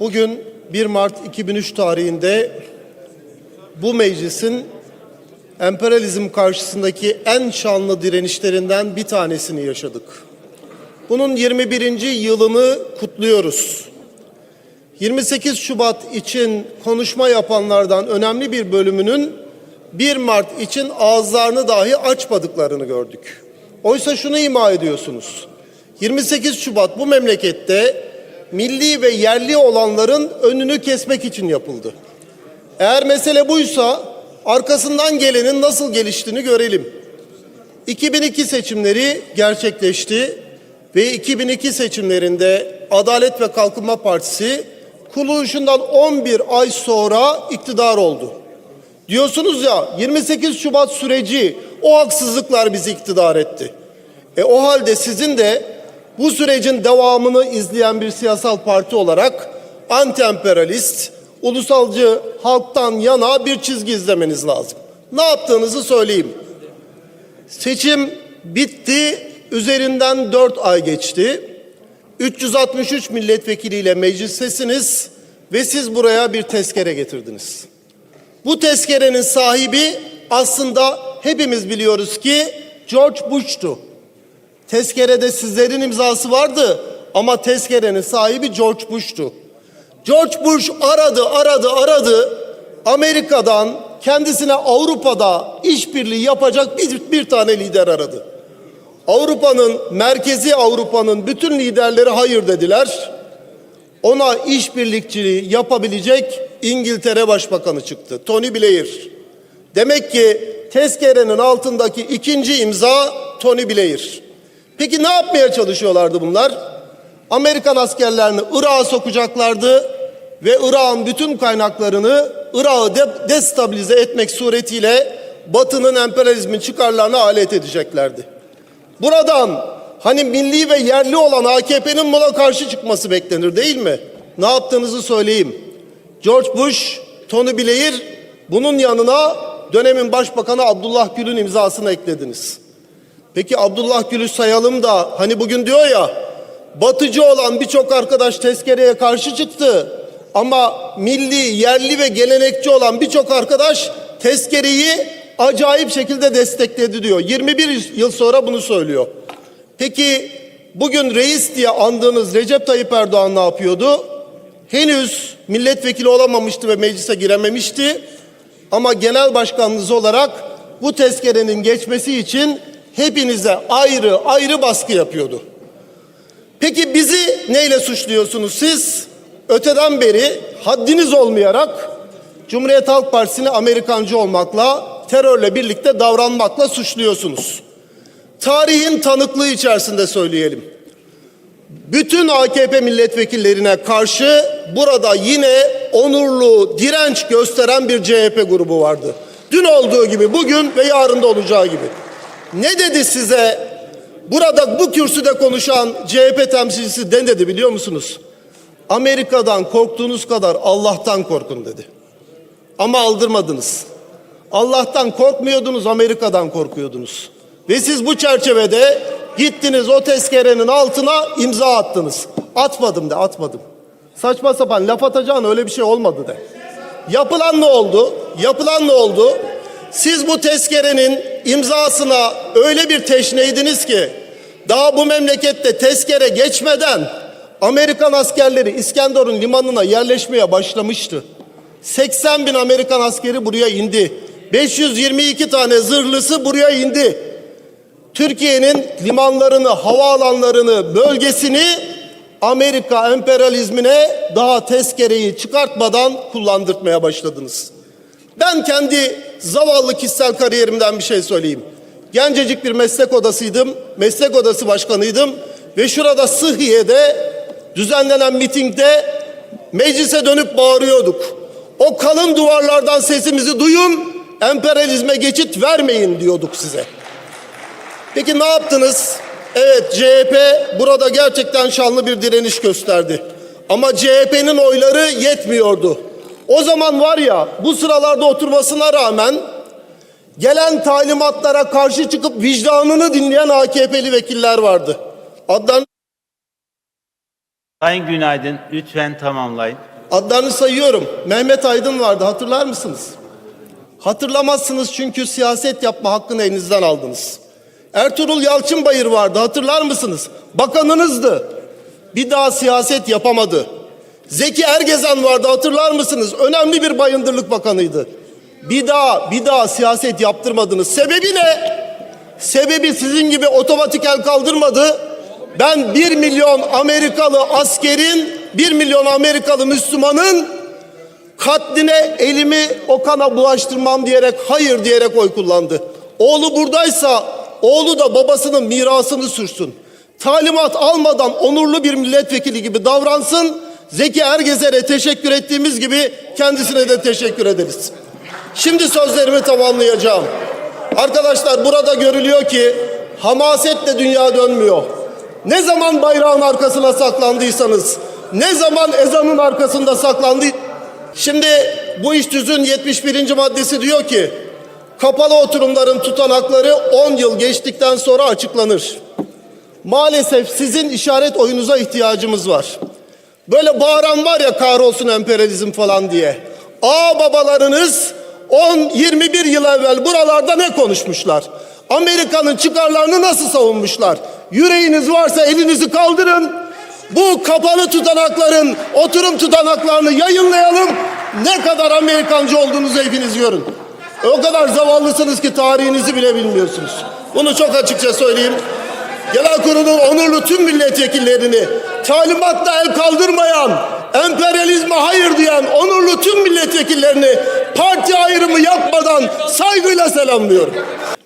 Bugün 1 Mart 2003 tarihinde bu meclisin emperyalizm karşısındaki en şanlı direnişlerinden bir tanesini yaşadık. Bunun 21. yılını kutluyoruz. 28 Şubat için konuşma yapanlardan önemli bir bölümünün 1 Mart için ağızlarını dahi açmadıklarını gördük. Oysa şunu ima ediyorsunuz. 28 Şubat bu memlekette milli ve yerli olanların önünü kesmek için yapıldı. Eğer mesele buysa arkasından gelenin nasıl geliştiğini görelim. 2002 seçimleri gerçekleşti ve 2002 seçimlerinde Adalet ve Kalkınma Partisi kuruluşundan 11 ay sonra iktidar oldu. Diyorsunuz ya 28 Şubat süreci o haksızlıklar bizi iktidar etti. E o halde sizin de bu sürecin devamını izleyen bir siyasal parti olarak anti-emperyalist, ulusalcı halktan yana bir çizgi izlemeniz lazım. Ne yaptığınızı söyleyeyim. Seçim bitti, üzerinden 4 ay geçti. 363 milletvekiliyle meclistesiniz ve siz buraya bir tezkere getirdiniz. Bu tezkerenin sahibi aslında hepimiz biliyoruz ki George Bush'tu. Tezkerede sizlerin imzası vardı ama tezkerenin sahibi George Bush'tu. George Bush aradı, aradı, aradı. Amerika'dan kendisine Avrupa'da işbirliği yapacak bir, bir tane lider aradı. Avrupa'nın, merkezi Avrupa'nın bütün liderleri hayır dediler. Ona işbirlikçiliği yapabilecek İngiltere Başbakanı çıktı. Tony Blair. Demek ki tezkerenin altındaki ikinci imza Tony Blair. Peki ne yapmaya çalışıyorlardı bunlar? Amerikan askerlerini Irak'a sokacaklardı ve Irak'ın bütün kaynaklarını Irak'ı de- destabilize etmek suretiyle Batı'nın emperyalizmin çıkarlarına alet edeceklerdi. Buradan hani milli ve yerli olan AKP'nin buna karşı çıkması beklenir değil mi? Ne yaptığınızı söyleyeyim. George Bush, Tony Blair bunun yanına dönemin başbakanı Abdullah Gül'ün imzasını eklediniz. Peki Abdullah Gül'ü sayalım da hani bugün diyor ya batıcı olan birçok arkadaş tezkereye karşı çıktı. Ama milli, yerli ve gelenekçi olan birçok arkadaş tezkereyi acayip şekilde destekledi diyor. 21 yıl sonra bunu söylüyor. Peki bugün reis diye andığınız Recep Tayyip Erdoğan ne yapıyordu? Henüz milletvekili olamamıştı ve meclise girememişti. Ama genel başkanınız olarak bu tezkerenin geçmesi için hepinize ayrı ayrı baskı yapıyordu. Peki bizi neyle suçluyorsunuz siz? Öteden beri haddiniz olmayarak Cumhuriyet Halk Partisi'ni Amerikancı olmakla, terörle birlikte davranmakla suçluyorsunuz. Tarihin tanıklığı içerisinde söyleyelim. Bütün AKP milletvekillerine karşı burada yine onurlu direnç gösteren bir CHP grubu vardı. Dün olduğu gibi bugün ve yarın da olacağı gibi. Ne dedi size burada bu kürsüde konuşan CHP temsilcisi den dedi biliyor musunuz? Amerika'dan korktuğunuz kadar Allah'tan korkun dedi. Ama aldırmadınız. Allah'tan korkmuyordunuz, Amerika'dan korkuyordunuz. Ve siz bu çerçevede gittiniz o tezkerenin altına imza attınız. Atmadım de, atmadım. Saçma sapan laf atacağın öyle bir şey olmadı de. Yapılan ne oldu? Yapılan ne oldu? Siz bu tezkerenin imzasına öyle bir teşneydiniz ki daha bu memlekette tezkere geçmeden Amerikan askerleri İskenderun limanına yerleşmeye başlamıştı. 80 bin Amerikan askeri buraya indi. 522 tane zırhlısı buraya indi. Türkiye'nin limanlarını, havaalanlarını, bölgesini Amerika emperyalizmine daha tezkereyi çıkartmadan kullandırtmaya başladınız. Ben kendi zavallı kişisel kariyerimden bir şey söyleyeyim. Gencecik bir meslek odasıydım, meslek odası başkanıydım ve şurada Sıhhiye'de düzenlenen mitingde meclise dönüp bağırıyorduk. O kalın duvarlardan sesimizi duyun, emperyalizme geçit vermeyin diyorduk size. Peki ne yaptınız? Evet CHP burada gerçekten şanlı bir direniş gösterdi. Ama CHP'nin oyları yetmiyordu. O zaman var ya bu sıralarda oturmasına rağmen gelen talimatlara karşı çıkıp vicdanını dinleyen AKP'li vekiller vardı. Adlarını Sayın Günaydın lütfen tamamlayın. Adlarını sayıyorum. Mehmet Aydın vardı hatırlar mısınız? Hatırlamazsınız çünkü siyaset yapma hakkını elinizden aldınız. Ertuğrul Yalçınbayır vardı hatırlar mısınız? Bakanınızdı. Bir daha siyaset yapamadı. Zeki Ergezen vardı hatırlar mısınız? Önemli bir bayındırlık bakanıydı. Bir daha bir daha siyaset yaptırmadınız. Sebebi ne? Sebebi sizin gibi otomatik el kaldırmadı. Ben bir milyon Amerikalı askerin, bir milyon Amerikalı Müslümanın katline elimi o kana bulaştırmam diyerek hayır diyerek oy kullandı. Oğlu buradaysa oğlu da babasının mirasını sürsün. Talimat almadan onurlu bir milletvekili gibi davransın. Zeki Ergezer'e teşekkür ettiğimiz gibi kendisine de teşekkür ederiz. Şimdi sözlerimi tamamlayacağım. Arkadaşlar burada görülüyor ki hamasetle dünya dönmüyor. Ne zaman bayrağın arkasına saklandıysanız, ne zaman ezanın arkasında saklandı. Şimdi bu iş tüzün 71. maddesi diyor ki kapalı oturumların tutanakları 10 yıl geçtikten sonra açıklanır. Maalesef sizin işaret oyunuza ihtiyacımız var. Böyle bağıran var ya kahrolsun emperyalizm falan diye. Aa babalarınız 10-21 yıl evvel buralarda ne konuşmuşlar? Amerika'nın çıkarlarını nasıl savunmuşlar? Yüreğiniz varsa elinizi kaldırın. Bu kapalı tutanakların oturum tutanaklarını yayınlayalım. Ne kadar Amerikancı olduğunuzu hepiniz görün. O kadar zavallısınız ki tarihinizi bile bilmiyorsunuz. Bunu çok açıkça söyleyeyim. Genel kurulun onurlu tüm milletvekillerini talimatla el kaldırmayan, emperyalizme hayır diyen onurlu tüm milletvekillerini parti ayrımı yapmadan saygıyla selamlıyorum.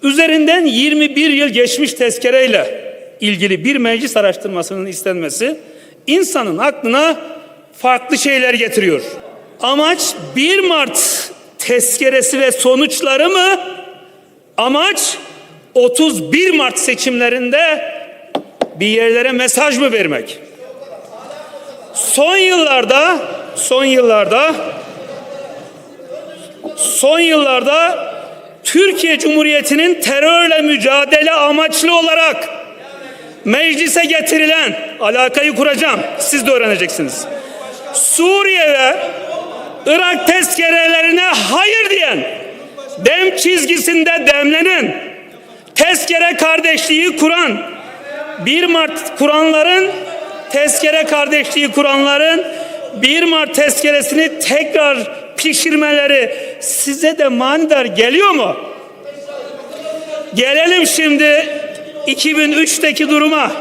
Üzerinden 21 yıl geçmiş tezkereyle ilgili bir meclis araştırmasının istenmesi insanın aklına farklı şeyler getiriyor. Amaç 1 Mart tezkeresi ve sonuçları mı? Amaç 31 Mart seçimlerinde bir yerlere mesaj mı vermek? Son yıllarda son yıllarda son yıllarda Türkiye Cumhuriyeti'nin terörle mücadele amaçlı olarak meclise getirilen alakayı kuracağım. Siz de öğreneceksiniz. Suriye ve Irak tezkerelerine hayır diyen dem çizgisinde demlenen tezkere kardeşliği kuran 1 Mart kuranların tezkere kardeşliği kuranların 1 Mart tezkeresini tekrar pişirmeleri size de manidar geliyor mu? Gelelim şimdi 2003'teki duruma.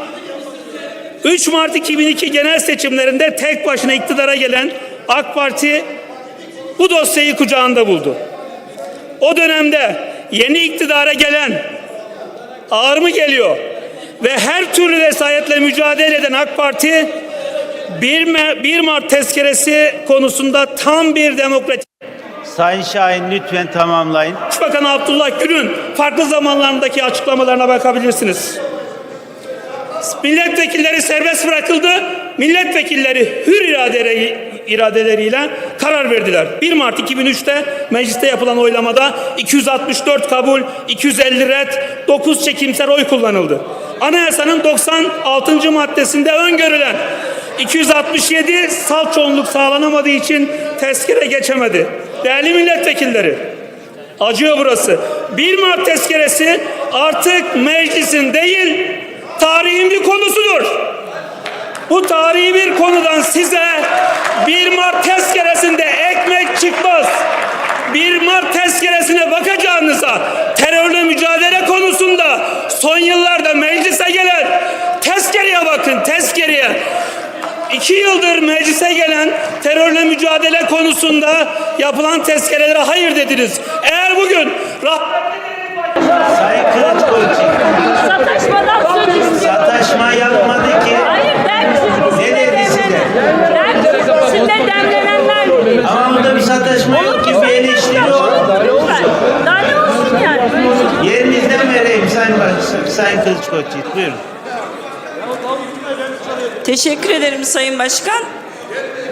3 Mart 2002 genel seçimlerinde tek başına iktidara gelen AK Parti bu dosyayı kucağında buldu. O dönemde yeni iktidara gelen ağır mı geliyor? Ve her türlü vesayetle mücadele eden AK Parti 1 Mart tezkeresi konusunda tam bir demokratik Sayın Şahin lütfen tamamlayın. Başbakan Abdullah Gül'ün farklı zamanlarındaki açıklamalarına bakabilirsiniz. Milletvekilleri serbest bırakıldı. Milletvekilleri hür iradeleri, iradeleriyle karar verdiler. 1 Mart 2003'te mecliste yapılan oylamada 264 kabul, 250 red, 9 çekimser oy kullanıldı. Anayasanın 96. maddesinde öngörülen 267 salt çoğunluk sağlanamadığı için tezkere geçemedi. Değerli milletvekilleri, Acıyor burası. 1 Mart tezkeresi artık meclisin değil, tarihin bir konusudur. Bu tarihi bir konudan size 1 Mart tezkeresinde ekmek çıkmaz. 1 Mart tezkeresine bakacağınıza terörle mücadele konusunda son yıllarda meclise gelen tezkereye bakın tezkereye. İki yıldır meclise gelen terörle mücadele konusunda yapılan tezkerelere hayır dediniz. Eğer bugün Sayın Kılıçkoçi Sataşmadan söz istiyorum. sataşma yapmadı ki. Hayır dem çizgisinde Ne dedi size? demlenen. Dem çizgisinde demlenenler dedi. Ama burada bir sataşma yok ki bir eleştiri o. Lütfen. Daha ne olsun yani? Yerinizden vereyim Sayın, Baş- Sayın Kılıçkoçi. Buyurun. Teşekkür ederim Sayın Başkan.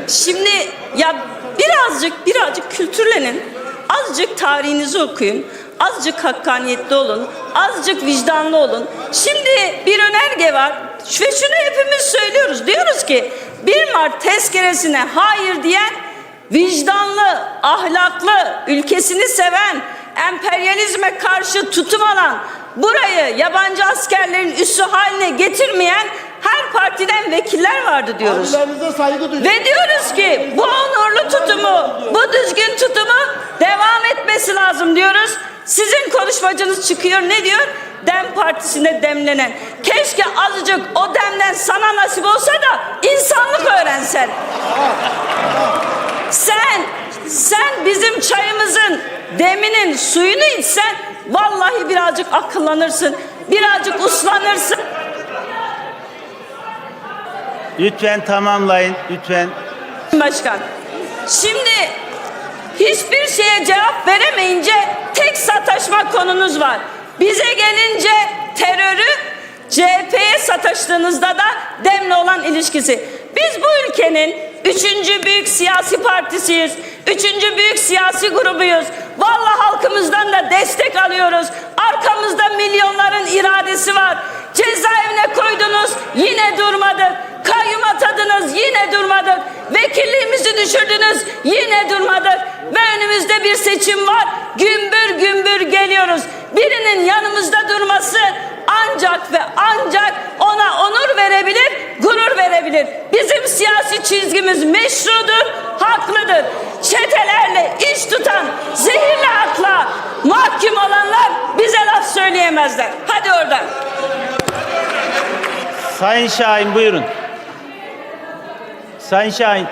Şimdi ya birazcık birazcık kültürlenin. Azıcık tarihinizi okuyun. Azıcık hakkaniyetli olun. Azıcık vicdanlı olun. Şimdi bir önerge var. Ve şunu hepimiz söylüyoruz. Diyoruz ki 1 Mart tezkeresine hayır diyen vicdanlı, ahlaklı, ülkesini seven, emperyalizme karşı tutum alan, burayı yabancı askerlerin üssü haline getirmeyen her partiden vekiller vardı diyoruz. Saygı. Ve diyoruz ki bu onurlu tutumu, bu düzgün tutumu devam etmesi lazım diyoruz. Sizin konuşmacınız çıkıyor ne diyor? Dem Partisi'ne demlenen. Keşke azıcık o demden sana nasip olsa da insanlık öğrensen. Sen, sen bizim çayımızın deminin suyunu içsen vallahi birazcık akıllanırsın. Birazcık uslanırsın. Lütfen tamamlayın. Lütfen. Başkan. Şimdi hiçbir şeye cevap veremeyince tek sataşma konunuz var. Bize gelince terörü CHP'ye sataştığınızda da demle olan ilişkisi. Biz bu ülkenin üçüncü büyük siyasi partisiyiz. Üçüncü büyük siyasi grubuyuz. Vallahi halkımızdan da destek alıyoruz. Arkamızda milyonların iradesi var. Cezaevine koydunuz yine durmadık. Kayyum atadınız yine durmadık. Vekilliğimizi düşürdünüz yine durmadık. Ve önümüzde bir seçim var. Gümbür gümbür geliyoruz. Birinin yanımızda durması ancak ve ancak ona onur verebilir, gurur verebilir. Bizim siyasi çizgimiz meşrudur, haklıdır. Çetelerle iş tutan zehirli akla mahkum olanlar bize laf söyleyemezler. Hadi oradan. Sayın Şahin buyurun. Sayın Şahin.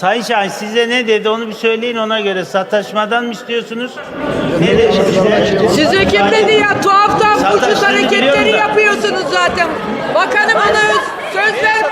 Sayın Şahin size ne dedi onu bir söyleyin ona göre. Sataşmadan mı istiyorsunuz? Ne dedi size? Size kim dedi ya tuhaf tuhaf Sataştığını ucuz hareketleri biliyorum da. yapıyorsunuz zaten. Bakanım ona söz ver.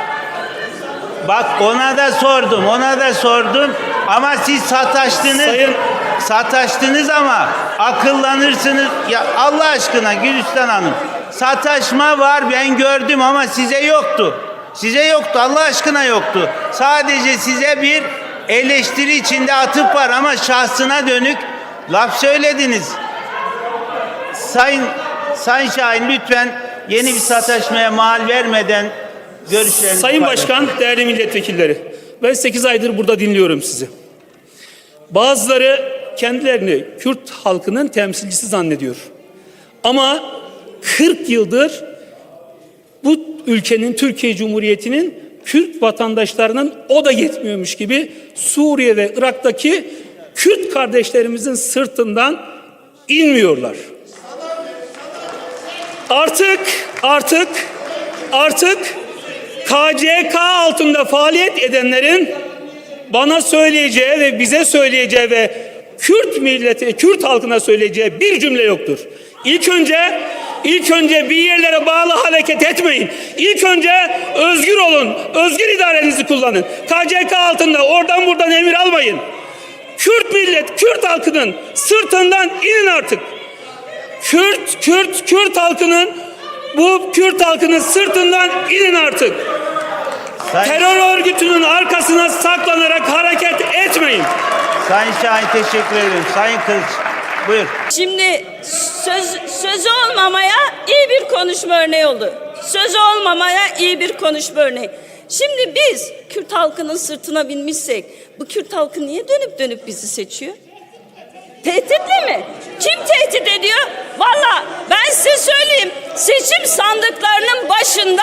Bak ona da sordum, ona da sordum. Ama siz sataştınız. Sayın- Sataştınız ama akıllanırsınız. Ya Allah aşkına Gülistan Hanım. Sataşma var ben gördüm ama size yoktu. Size yoktu Allah aşkına yoktu. Sadece size bir eleştiri içinde atıp var ama şahsına dönük laf söylediniz. Sayın Sayın Şahin lütfen yeni bir sataşmaya mal vermeden görüşlerinizi Sayın paylaşın. Başkan, değerli milletvekilleri. Ben 8 aydır burada dinliyorum sizi. Bazıları kendilerini Kürt halkının temsilcisi zannediyor. Ama 40 yıldır bu ülkenin, Türkiye Cumhuriyeti'nin Kürt vatandaşlarının o da yetmiyormuş gibi Suriye ve Irak'taki Kürt kardeşlerimizin sırtından inmiyorlar. Artık, artık, artık KCK altında faaliyet edenlerin bana söyleyeceği ve bize söyleyeceği ve Kürt milleti, Kürt halkına söyleyeceği bir cümle yoktur. İlk önce ilk önce bir yerlere bağlı hareket etmeyin. İlk önce özgür olun. Özgür idarenizi kullanın. KCK altında oradan buradan emir almayın. Kürt millet, Kürt halkının sırtından inin artık. Kürt, Kürt, Kürt halkının bu Kürt halkının sırtından inin artık. Sayın- Terör örgütünün arkasına saklanarak hareket etmeyin. Sayın Şahin teşekkür ederim. Sayın Kılıç buyur. Şimdi söz, sözü olmamaya iyi bir konuşma örneği oldu. Sözü olmamaya iyi bir konuşma örneği. Şimdi biz Kürt halkının sırtına binmişsek bu Kürt halkı niye dönüp dönüp bizi seçiyor? Tehditle mi? Kim tehdit ediyor? Valla ben size söyleyeyim. Seçim sandıklarının başında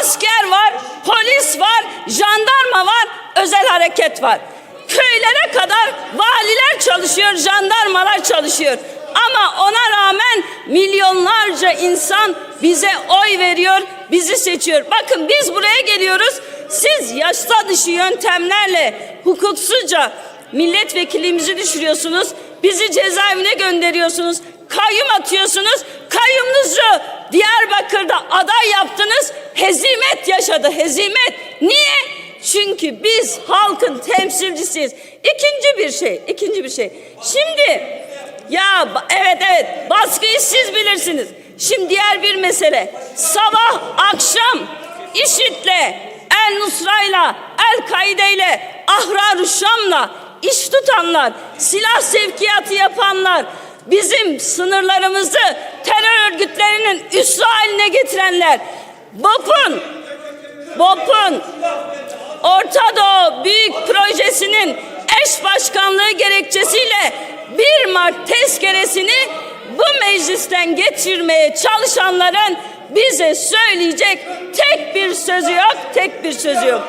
asker var, polis var, jandarma var, özel hareket var. Köylere kadar valiler çalışıyor, jandarmalar çalışıyor. Ama ona rağmen milyonlarca insan bize oy veriyor, bizi seçiyor. Bakın biz buraya geliyoruz. Siz yasa dışı yöntemlerle hukuksuzca milletvekilliğimizi düşürüyorsunuz. Bizi cezaevine gönderiyorsunuz. Kayyum atıyorsunuz. Kayyumunuzu Diyarbakır'da aday yaptınız. Hezimet yaşadı, hezimet. Niye? Çünkü biz halkın temsilcisiyiz. İkinci bir şey, ikinci bir şey. Şimdi ya evet evet baskıyı siz bilirsiniz. Şimdi diğer bir mesele. Sabah akşam IŞİD'le, El Nusra'yla, El Kaide'yle, Ahrar-ı Şam'la iş tutanlar, silah sevkiyatı yapanlar, bizim sınırlarımızı terör örgütlerinin üssü haline getirenler, BOP'un BOP'un Orta Doğu Büyük Projesi'nin eş başkanlığı gerekçesiyle 1 Mart tezkeresini bu meclisten geçirmeye çalışanların bize söyleyecek tek bir sözü yok, tek bir sözü yok.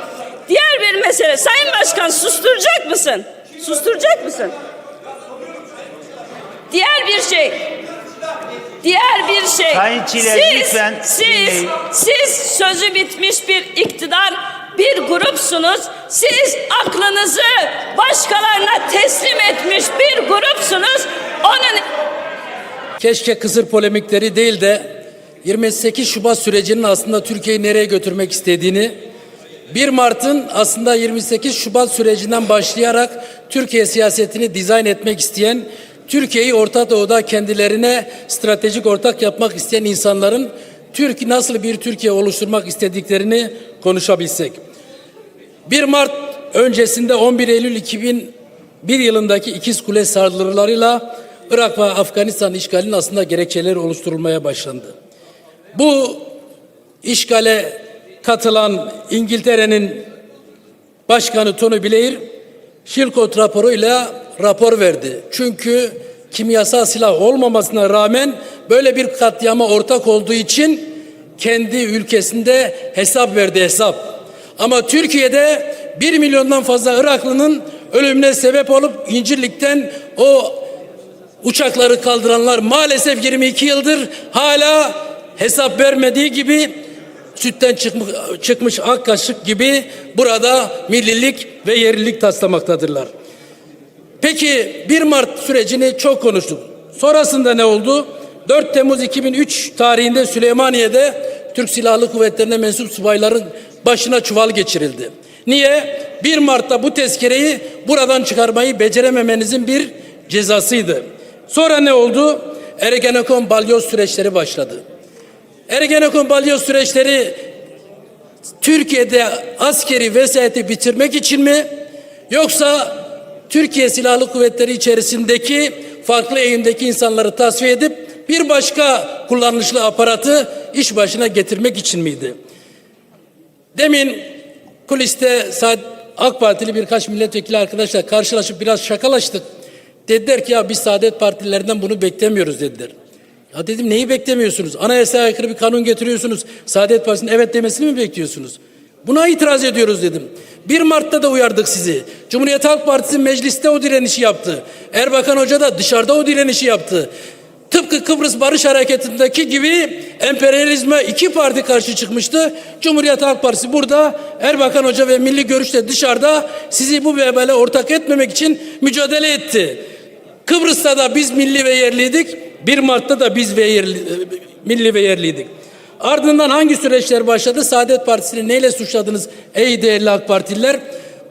Diğer bir mesele, Sayın Başkan susturacak mısın? Susturacak mısın? Diğer bir şey, diğer bir şey. Sayın Çiler, siz, lütfen siz, siz sözü bitmiş bir iktidar, bir grupsunuz. Siz aklınızı başkalarına teslim etmiş bir grupsunuz. Onun Keşke kısır polemikleri değil de 28 Şubat sürecinin aslında Türkiye'yi nereye götürmek istediğini 1 Mart'ın aslında 28 Şubat sürecinden başlayarak Türkiye siyasetini dizayn etmek isteyen, Türkiye'yi Orta Doğu'da kendilerine stratejik ortak yapmak isteyen insanların Türk nasıl bir Türkiye oluşturmak istediklerini konuşabilsek. 1 Mart öncesinde 11 Eylül 2001 yılındaki ikiz kule saldırılarıyla Irak ve Afganistan işgalinin aslında gerekçeleri oluşturulmaya başlandı. Bu işgale katılan İngiltere'nin Başkanı Tony Blair Shilkot raporuyla rapor verdi. Çünkü kimyasal silah olmamasına rağmen böyle bir katliama ortak olduğu için kendi ülkesinde hesap verdi hesap. Ama Türkiye'de bir milyondan fazla Iraklının ölümüne sebep olup İncirlik'ten o uçakları kaldıranlar maalesef 22 yıldır hala hesap vermediği gibi sütten çıkmış, çıkmış ak kaşık gibi burada millilik ve yerlilik taslamaktadırlar. Peki 1 Mart sürecini çok konuştuk. Sonrasında ne oldu? 4 Temmuz 2003 tarihinde Süleymaniye'de Türk Silahlı Kuvvetlerine mensup subayların başına çuval geçirildi. Niye? 1 Mart'ta bu tezkereyi buradan çıkarmayı becerememenizin bir cezasıydı. Sonra ne oldu? Ergenekon balyoz süreçleri başladı. Ergenekon balyoz süreçleri Türkiye'de askeri vesayeti bitirmek için mi yoksa Türkiye Silahlı Kuvvetleri içerisindeki farklı eğimdeki insanları tasfiye edip bir başka kullanışlı aparatı iş başına getirmek için miydi? Demin kuliste AK Partili birkaç milletvekili arkadaşlar karşılaşıp biraz şakalaştık. Dediler ki ya biz Saadet Partilerinden bunu beklemiyoruz dediler. Ya dedim neyi beklemiyorsunuz? Anayasaya aykırı bir kanun getiriyorsunuz. Saadet Partisi'nin evet demesini mi bekliyorsunuz? Buna itiraz ediyoruz dedim. 1 Mart'ta da uyardık sizi. Cumhuriyet Halk Partisi mecliste o direnişi yaptı. Erbakan Hoca da dışarıda o direnişi yaptı. Tıpkı Kıbrıs Barış Harekatı'ndaki gibi emperyalizme iki parti karşı çıkmıştı. Cumhuriyet Halk Partisi burada Erbakan Hoca ve Milli Görüş'te dışarıda sizi bu vebale ortak etmemek için mücadele etti. Kıbrıs'ta da biz milli ve yerliydik. 1 Mart'ta da biz ve yerli, milli ve yerliydik. Ardından hangi süreçler başladı? Saadet Partisi'ni neyle suçladınız ey değerli AK Partililer?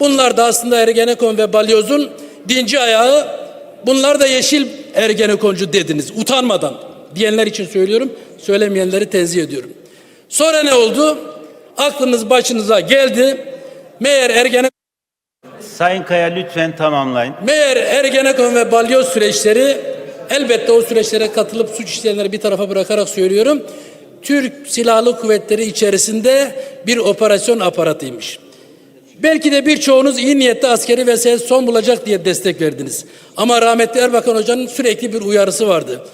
Bunlar da aslında Ergenekon ve Balyoz'un dinci ayağı. Bunlar da yeşil Ergenekoncu dediniz utanmadan. Diyenler için söylüyorum, söylemeyenleri tenzih ediyorum. Sonra ne oldu? Aklınız başınıza geldi. Meğer Ergenekon Sayın Kaya lütfen tamamlayın. Meğer Ergenekon ve balyoz süreçleri elbette o süreçlere katılıp suç işleyenleri bir tarafa bırakarak söylüyorum. Türk Silahlı Kuvvetleri içerisinde bir operasyon aparatıymış. Belki de birçoğunuz iyi niyetli askeri vesayet son bulacak diye destek verdiniz. Ama rahmetli Erbakan Hoca'nın sürekli bir uyarısı vardı.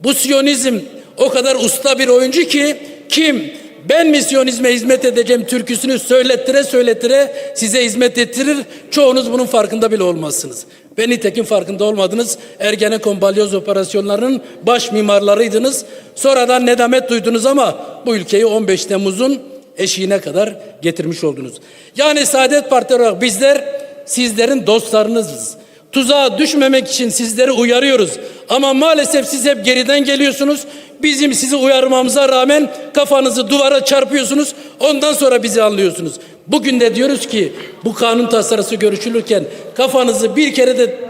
Bu Siyonizm o kadar usta bir oyuncu ki kim ben misyonizme hizmet edeceğim türküsünü söylettire söylettire size hizmet ettirir. Çoğunuz bunun farkında bile olmazsınız. Ve nitekim farkında olmadınız. Ergenekon balyoz operasyonlarının baş mimarlarıydınız. Sonradan nedamet duydunuz ama bu ülkeyi 15 Temmuz'un eşiğine kadar getirmiş oldunuz. Yani Saadet Parti olarak bizler sizlerin dostlarınızız. Tuzağa düşmemek için sizleri uyarıyoruz. Ama maalesef siz hep geriden geliyorsunuz. Bizim sizi uyarmamıza rağmen kafanızı duvara çarpıyorsunuz. Ondan sonra bizi anlıyorsunuz. Bugün de diyoruz ki bu kanun tasarısı görüşülürken kafanızı bir kere de